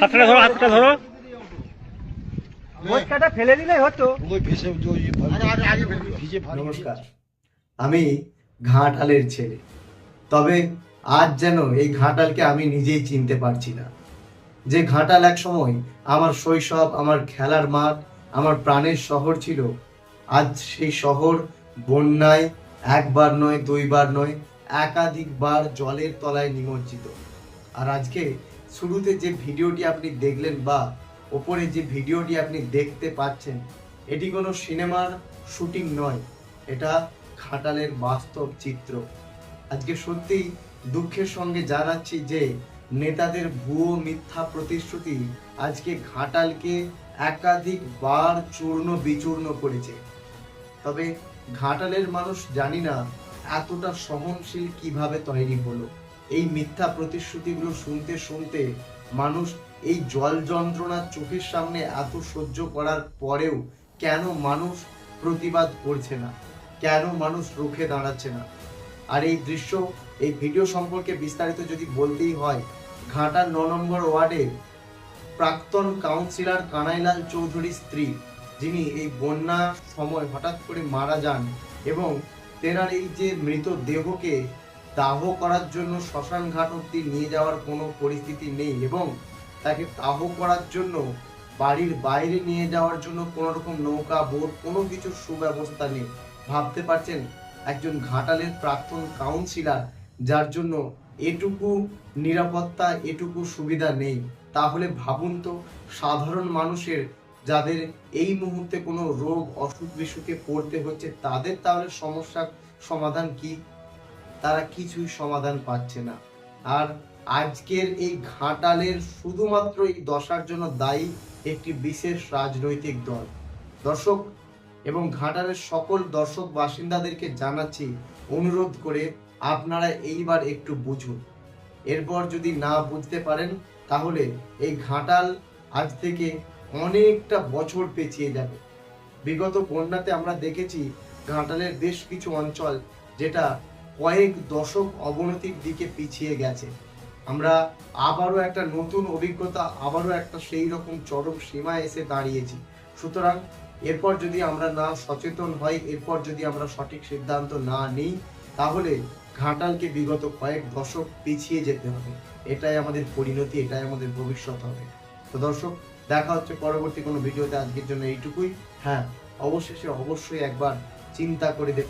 হাতটা ধরো হাতটা ধরো। মোটকাটা ফেলে দিলে হতো। নমস্কার। আমি ঘাটালের ছেলে। তবে আজ যেন এই ঘাটালকে আমি নিজেই চিনতে পারছি না। যে ঘাটাল এক সময় আমার শৈশব, আমার খেলার মাঠ, আমার প্রাণের শহর ছিল। আজ সেই শহর বন্যায় একবার নয়, দুইবার নয়, একাধিকবার জলের তলায় নিমজ্জিত। আর আজকে শুরুতে যে ভিডিওটি আপনি দেখলেন বা ওপরে যে ভিডিওটি আপনি দেখতে পাচ্ছেন, এটি কোনো সিনেমার শুটিং নয়। এটা ঘাটালের বাস্তব চিত্র। আজকে সত্যি দুঃখের সঙ্গে জানাচ্ছি যে নেতাদের ভুয়ো মিথ্যা প্রতিশ্রুতি আজকে ঘাটালকে একাধিকবার চূর্ণ বিচূর্ণ করেছে। তবে ঘাটালের মানুষ জানি না এতটা সহনশীল কীভাবে তৈরি হলো। এই মিথ্যা প্রতিশ্রুতিগুলো শুনতে শুনতে মানুষ এই জল যন্ত্রণা চোখের সামনে এত সহ্য করার পরেও কেন মানুষ প্রতিবাদ করছে না? কেন মানুষ রুখে দাঁড়াচ্ছে না? আর এই দৃশ্য, এই ভিডিও সম্পর্কে বিস্তারিত যদি বলতেই হয় ঘাটার ন নম্বর ওয়ার্ডের প্রাক্তন কাউন্সিলর কানাইলাল চৌধুরীর স্ত্রী, যিনি এই বন্যা সময় হঠাৎ করে মারা যান এবং তেনার এই যে মৃত দেহকে দাহ করার জন্য শ্মশান ঘাট অব্দি নিয়ে যাওয়ার কোনো পরিস্থিতি নেই এবং তাকে দাহ করার জন্য বাড়ির বাইরে নিয়ে যাওয়ার জন্য কোনো রকম নৌকা, বোট, কোনো কিছুর সুব্যবস্থা নেই। ভাবতে পারছেন একজন ঘাটালের প্রাক্তন কাউন্সিলর যার জন্য এটুকু নিরাপত্তা, এটুকু সুবিধা নেই, তাহলে ভাবুন তো সাধারণ মানুষের যাদের এই মুহূর্তে কোনো রোগ, অসুখ বিসুখে পড়তে হচ্ছে, তাদের তাহলে সমস্যার সমাধান কি? তারা কিছুই সমাধান পাচ্ছে না। আর আজকের এই ঘাটালের শুধুমাত্র এই দশার জন্য দায়ী একটি বিশেষ রাজনৈতিক দল। দর্শক, এবং ঘাটালের সকল দর্শক বাসিন্দাদেরকে জানাচ্ছি অনুরোধ করে আপনারা এইবার একটু বুঝুন। এরপর যদি না বুঝতে পারেন, তাহলে এই ঘাটাল আজ থেকে অনেকটা বছর পেছিয়ে যাবে। বিগত বন্যাতে আমরা দেখেছি ঘাটালের বেশ কিছু অঞ্চল যেটা কয়েক দশক অবনতির দিকে পিছিয়ে গেছে। আমরা আবারও একটা নতুন অভিজ্ঞতা, আবারও একটা সেই রকম চরম সীমায় এসে দাঁড়িয়েছি। সুতরাং এরপর যদি আমরা না সচেতন হই, এরপর যদি আমরা সঠিক সিদ্ধান্ত না নিই, তাহলে ঘাটালকে বিগত কয়েক দশক পিছিয়ে যেতে হবে। এটাই আমাদের পরিণতি, এটাই আমাদের ভবিষ্যৎ হবে। তো দর্শক, দেখা হচ্ছে পরবর্তী কোনো ভিডিওতে। আজকের জন্য এইটুকুই। হ্যাঁ অবশেষে অবশ্যই একবার চিন্তা করে দেখ